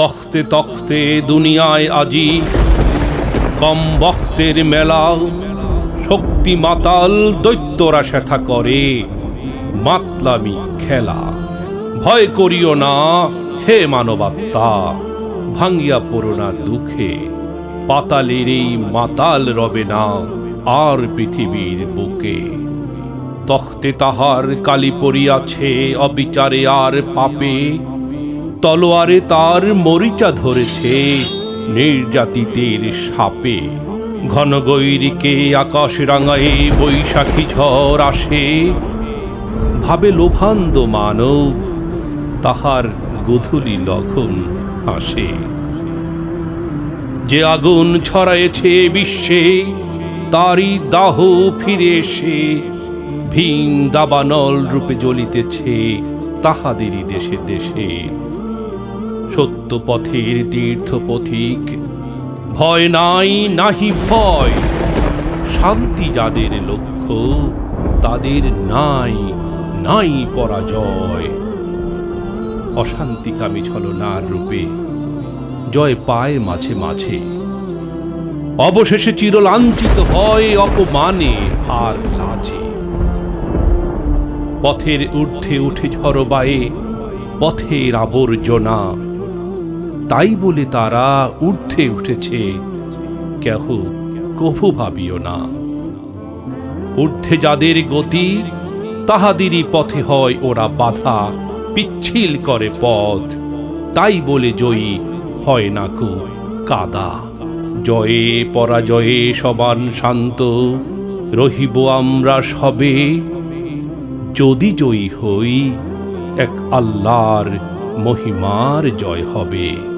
তখতে তখতে দুনিয়ায় আজি কম বক্তের মেলা। শক্তি মাতাল দৈত্যরা সেথা করে, মাতলামি খেলা। ভয় করিও না, হে মানবাত্মা, ভাঙ্গিয়া পড়ো না দুঃখে। পাতালের এই মাতাল রবে না আর পৃথিবীর বুকে। তখতে তাহার কালি পড়িয়াছে, অবিচারে আর পাপে। তলোয়ারে তার মরিচা ধরেছে নির্যাতিতের সাপে। ঘন গৈরিকে আকাশ রাঙায়ে বৈশাখী ঝড় আসে। ভাবে লোভান্দ মানব তাহার গধূলি লঘন আসে। যে আগুন ছড়ায়েছে বিশ্বে, তারই দাহ ফিরে এসে ভিন দাবানল রূপে জ্বলিতেছে তাহাদেরই দেশে দেশে। সত্য পথের তীর্থ পথিক ভয় নাই, নাহি ভয়। শান্তি যাদের লক্ষ্য, তাদের নাই নাই পরাজয়। অশান্তিকামী ছলনার রূপে, জয় পায় মাঝে মাঝে। অবশেষে চিরলাঞ্ছিত হয় অপমানে আর লাজে। পথের ঊর্ধ্বে উঠে ঝরবায়ে পথের আবর্জনা তাই বলে তারা ঊর্ধ্বে উঠেছে। কেহ কভু ভাবিও না। ঊর্ধ্বে যাদের গতি তাহাদেরই পথে হয় ওরা বাধা, পিচ্ছিল করে পথ। তাই বলে জয়ী হয় না কু কাদা। জয়ে পরাজয়ে সমান শান্ত, রহিব আমরা সবে। যদি জয়ী হই, এক আল্লাহর মহিমার জয় হবে।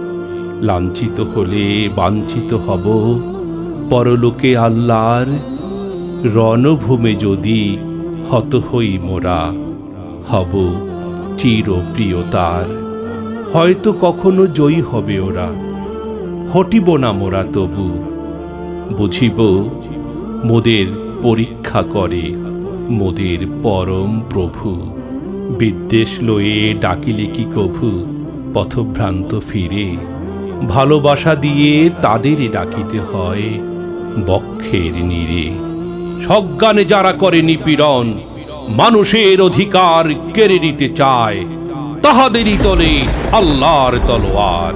লাঞ্ছিত হলে বাঞ্ছিত হব। পরলোকে আল্লাহর রণভূমে যদি হত হই মোরা, হব চিরপ্রিয়তার। হয়তো কখনো জয়ী হবে ওরা, হটিব না মোরা তবু। বুঝিব, মোদের পরীক্ষা করে মোদের পরম প্রভু। বিদ্বেষ লয়ে ডাকিলে কি কভু, পথভ্রান্ত ফিরে ভালোবাসা দিয়ে তাদেরই ডাকিতে হয় বক্ষের নীরে। সজ্ঞানে যারা করে নিপীড়ন, মানুষের অধিকার কেড়ে নিতে চায়, তাহাদেরই তলে আল্লাহর তলোয়ার।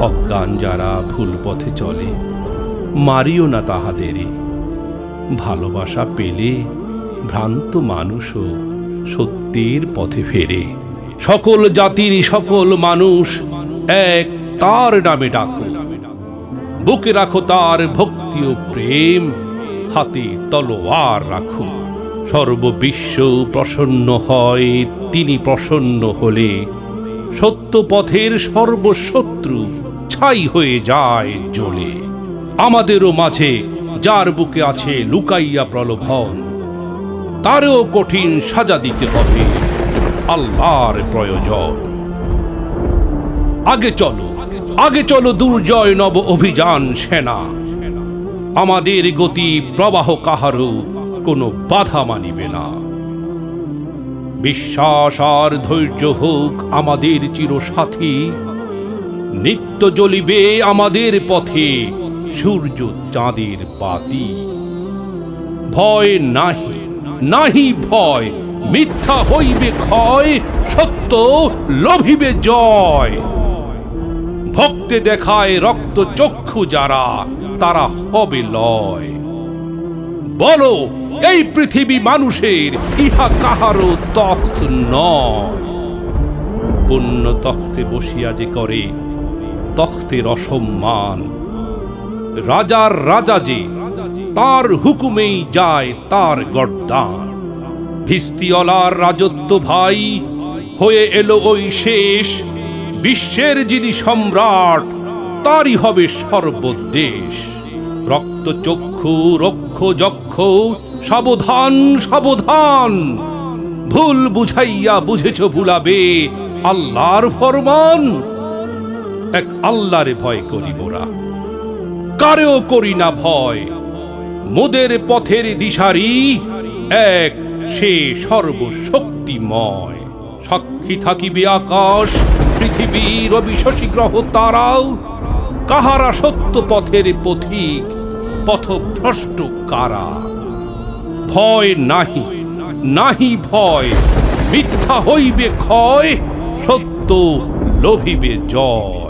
অজ্ঞান যারা ভুল পথে চলে, মারিও না তাহাদেরই। ভালোবাসা পেলে ভ্রান্ত মানুষও সত্যের পথে ফেরে। সকল জাতির সকল মানুষ এক তার নামে ডাকো। বুকে রাখো তার ভক্তি ও প্রেম, হাতে তলোয়ার রাখো। সর্ববিশ্ব প্রসন্ন হয়, তিনি প্রসন্ন হলে। সত্য পথের সর্বশত্রু ছাই হয়ে যায় জ্বলে। আমাদেরও মাঝে যার বুকে আছে লুকাইয়া প্রলোভন, তারও কঠিন সাজা দিতে হবে আল্লাহর প্রয়োজন। আগে চলো আগে চলো দুর্জয় নব অভিযান সেনা। আমাদের গতি প্রবাহ কাহারও কোনো বাধা মানিবে না। বিশ্বাস আর ধৈর্য হোক আমাদের চিরসাথী, নিত্য জ্বলিবে আমাদের পথে সূর্য চাঁদের বাতি। ভয় নাহি নাহি ভয়, মিথ্যা হইবে ক্ষয়, সত্য লভিবে জয়। ভক্তে দেখায় রক্ত চক্ষু যারা, তারা হবে লয়। বলো, এই পৃথিবী মানুষের ইহা কাহারও তখ্ত নয়। পুণ্য তখ্তে বসিয়া যে করে তখ্তের অসম্মান। রাজার রাজা যে, তার হুকুমেই যায় তার গর্দান। ভিস্তিওলার রাজত্ব ভাই, হয়ে এলো ওই শেষ বিশ্বের যিনি সম্রাট, তারই হবে সর্বদেশ। রক্ত চক্ষু, রক্ষ যক্ষ, সাবধান সাবধান। ভুল বুঝাইয়া বুঝেছ ভুলাবে, আল্লাহর ফরমান। এক আল্লাহরে ভয় করি মোরা কারেও করি না ভয়। মোদের পথের দিশারি, এক সে সর্বশক্তিময়। সাক্ষী থাকিবে আকাশ, পৃথিবীর অবিশ্বাসী গ্রহ তারাও কাহারা সত্য পথের পথিক, পথভ্রষ্ট কারা? ভয় নাহি নাহি ভয়, মিথ্যা হইবে ক্ষয়, সত্য লোভিবে জয়।